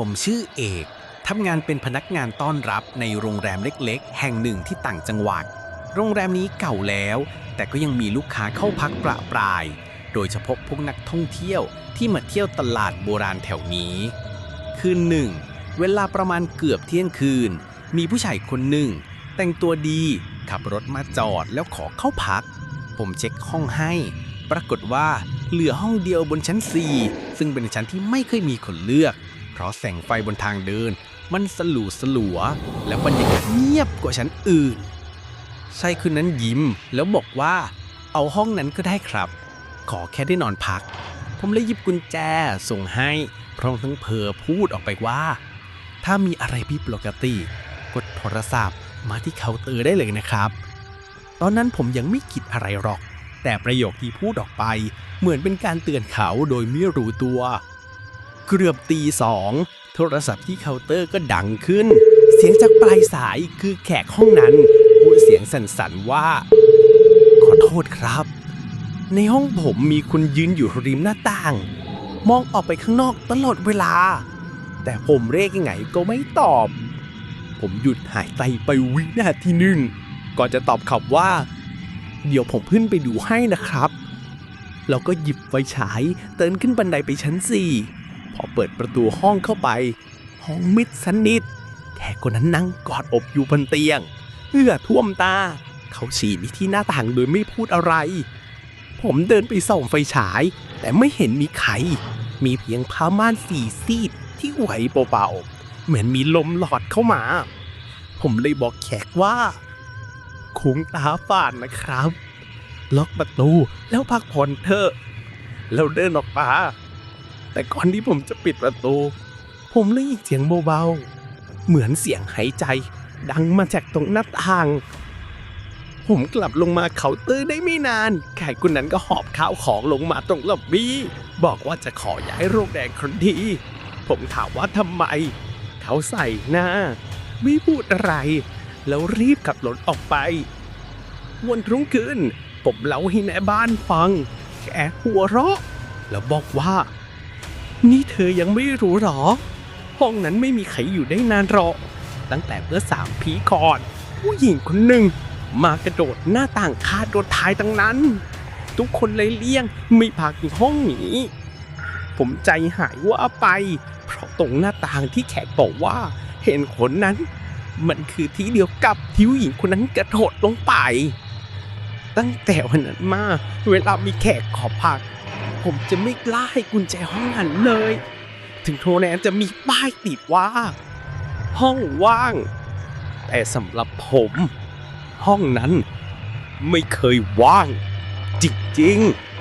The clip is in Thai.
ผมชื่อเอกทำงานเป็นพนักงานต้อนรับในโรงแรมเล็กๆ แห่งหนึ่งที่ต่างจังหวัด โรงแรมนี้เก่าแล้ว แต่ก็ยังมีลูกค้าเข้าพักประปราย โดยเฉพาะพวกนักท่องเที่ยวที่มาเที่ยวตลาดโบราณแถวนี้ คืนหนึ่ง เวลาประมาณเกือบเที่ยงคืน มีผู้ชายคนหนึ่ง แต่งตัวดีขับรถมาจอดแล้วขอเข้าพัก ผมเช็คห้องให้ ปรากฏว่าเหลือห้องเดียวบนชั้น 4 ซึ่งเป็นชั้นที่ไม่เคยมีคนเลือก เพราะแสงไฟบนทางเดิน มันสลัวสลัว และบรรยากาศเงียบกว่าชั้นอื่นชายคนนั้นยิ้มแล้วบอกว่า เอาห้องนั้นก็ได้ครับ ขอแค่ได้นอนพัก ผมเลยหยิบกุญแจส่งให้พร้อมทั้งเพอพูดออกไปว่า ถ้ามีอะไรผิดปกติ กดโทรศัพท์มาที่เคาน์เตอร์ได้เลยนะครับ ตอนนั้นผมยังไม่คิดอะไรหรอก แต่ประโยคที่พูดออกไป เหมือนเป็นการเตือนเขาโดยไม่รู้ตัว เกือบตีสองโทรศัพท์ที่เคาน์เตอร์ก็ดังขึ้น เสียงจากปลายสายคือแขกห้องนั้นพูดเสียงสั่นๆว่า ขอโทษครับ ในห้องผมมีคนยืนอยู่ริมหน้าต่าง มองออกไปข้างนอกตลอดเวลา แต่ผมเรียกยังไงก็ไม่ตอบ ผมหยุดหายใจไปวินาทีหนึ่งก่อนจะตอบคำว่า เดี๋ยวผมขึ้นไปดูให้นะครับ แล้วก็หยิบไฟฉายเดินขึ้นบันไดไปชั้นสี่ พอเปิดประตูห้องเข้าไป ห้องมิดสนิทแขกคนนั้นนั่งกอดอกอยู่บนเตียงเพื่อท่วมตา เขาฉี่ไปที่หน้าต่างโดยไม่พูดอะไร ผมเดินไปส่องไฟฉาย แต่ไม่เห็นมีใคร มีเพียงผ้าม่านสีซีดที่ไหวเบาๆเหมือนมีลมหลอดเข้ามา ผมเลยบอกแขกว่าคงตาฝาดนะครับ ล็อกประตูแล้วพักผ่อนเถอะแล้วเดินออกมา แต่ก่อนที่ผมจะปิดประตู ผมได้ยินเสียงเบาๆ เหมือนเสียงหายใจ ดังมาจากตรงหน้าต่าง ผมกลับลงมาเคาน์เตอร์ได้ไม่นานแขกคนนั้นก็หอบข้าวของลงมาตรงล็อบบี้บอกว่าจะขอย้ายโรงแรมคนดี ผมถามว่าทำไม เขาใส่หน้า ไม่พูดอะไร แล้วรีบขับรถออกไป วันรุ่งขึ้น ผมเล่าให้แม่บ้านฟังแกหัวเราะ แล้วบอกว่า นี่เธอยังไม่รู้หรอ ห้องนั้นไม่มีใครอยู่ได้นานหรอกตั้งแต่เมื่อสามปีก่อน ผู้หญิงคนหนึ่งมากระโดดหน้าต่างคาดโดนทายตั้งนั้น ทุกคนเลยเลี่ยงไม่พากินห้องนี้ ผมใจหายว่าไป เพราะตรงหน้าต่างที่แขกบอกว่าเห็นคนนั้น มันคือที่เดียวกับที่ผู้หญิงคนนั้นกระโดดลงไป ตั้งแต่วันนั้นมา เวลามีแขกขอพัก ผมจะไม่กล้าให้กุญแจห้องนั้นเลย ถึงโทรแนนจะมีป้ายติดว่า ห้องว่าง แต่สำหรับผม ห้องนั้นไม่เคยว่าง จริงๆ